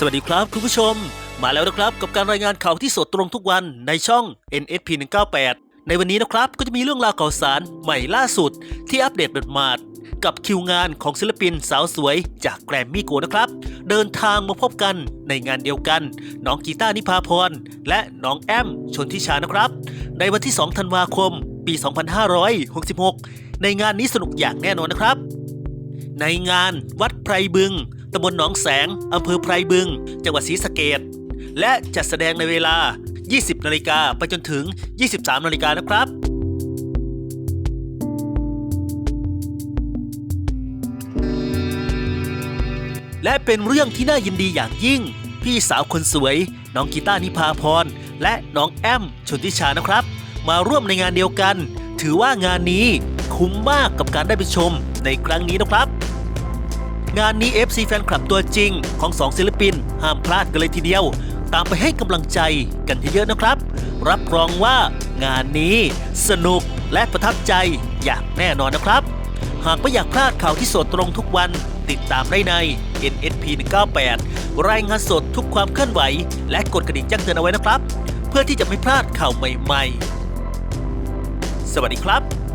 สวัสดีครับคุณผู้ชม มาแล้วนะครับกับการรายงานข่าวที่สดตรงทุกวันในช่อง NSP 198ในวันนี้นะครับก็จะมีเรื่องราวข่าวสารใหม่ล่าสุด ที่อัปเดตแบบมาดๆกับคิวงานของศิลปินสาวสวยจากแกรมมี่โกนะครับ เดินทางมาพบกันในงานเดียวกัน น้องกีตาร์นิพาพร และน้องแอมชนทิชานะครับ ในวันที่ 2 ธันวาคม ปี 2566 ในงานนี้สนุกอย่างแน่นอนนะครับ ในงานวัดไพรบึงตำบลหนองแสง อำเภอไพรบึง จังหวัดศรีสะเกดและจัดแสดงในเวลา 20 นาฬิกาไปจนถึง 23 นาฬิกานะครับและเป็นเรื่องที่น่ายินดีอย่างยิ่ง พี่สาวคนสวย น้องกีตาร์นิพาพร และน้องแอมชนทิชานะครับ มาร่วมในงานเดียวกัน ถือว่างานนี้คุ้มมากกับการได้ไปชมในครั้งนี้นะครับ งานนี้ FC แฟนคลับตัวจริงของสองศิลปิน ห้ามพลาดกันเลยทีเดียว ตามไปให้กำลังใจกันเยอะๆนะครับ รับรองว่างานนี้สนุกและประทับใจอย่างแน่นอนนะครับ หากไม่อยากพลาดข่าวที่สดตรงทุกวัน ติดตามได้ใน NSP 198รายงานสดทุกความเคลื่อนไหว และกดกระดิ่งแจ้งเตือนเอาไว้นะครับ เพื่อที่จะไม่พลาดข่าวใหม่ ๆ สวัสดีครับ